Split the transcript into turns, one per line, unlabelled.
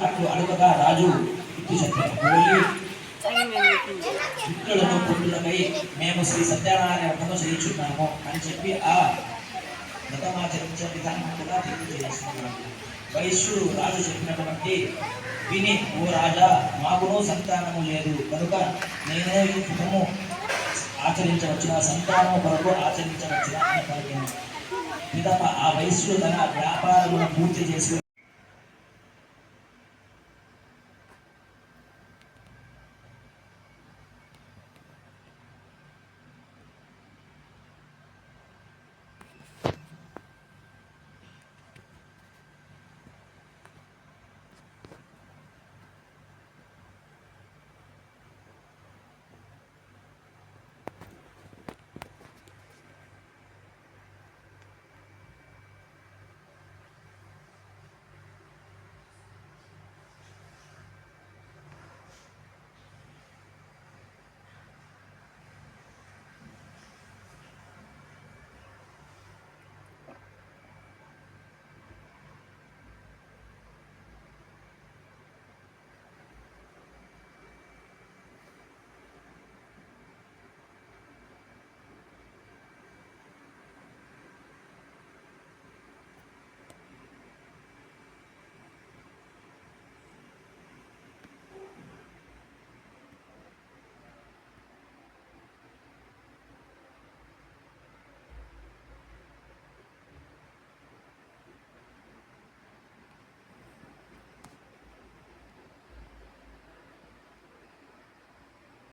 అట్లు అడుగగా రాజు ఇట్లు మేము శ్రీ సత్యనారాయణ వ్రతము చేయించున్నాము అని చెప్పి ఆ వ్రతమాచరించే విధానం కూడా తెలియజేస్తున్నాము వైశ్యుడు రాజు చెప్పినటువంటి విని ఓ రాజా మాకును సంతానము లేదు. కనుక నేనే ఈ వ్రతము ఆచరించవచ్చున సంతానము కొరకు ఆచరించవచ్చున అని పలికాను ఆ వైశ్యుడు తన వ్యాపారమును పూర్తి చేసి